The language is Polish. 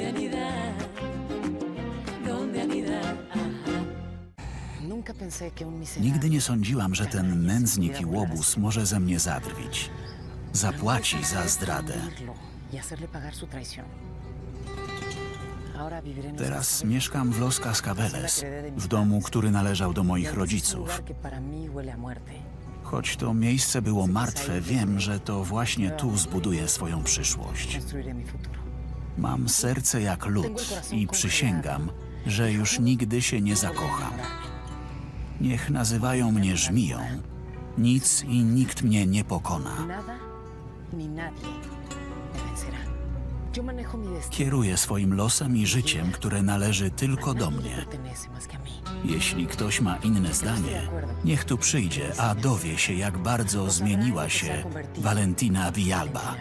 ¿Dónde anidar? ¿Dónde anidar? Nigdy nie sądziłam, że ten nędznik i łobuz może ze mnie zadrwić. Zapłaci za zdradę. y Teraz mieszkam w Los Cascabeles, w domu, który należał do Y moich un rodziców. Choć to miejsce było martwe, wiem, że to właśnie tu zbuduję swoją przyszłość. Mam serce jak lód i przysięgam, że już nigdy się nie zakocham. Niech nazywają mnie żmiją. Nic i nikt mnie nie pokona. Kieruję swoim losem i życiem, które należy tylko do mnie. Jeśli ktoś ma inne zdanie, niech tu przyjdzie, a dowie się, jak bardzo zmieniła się Valentina. Villalba.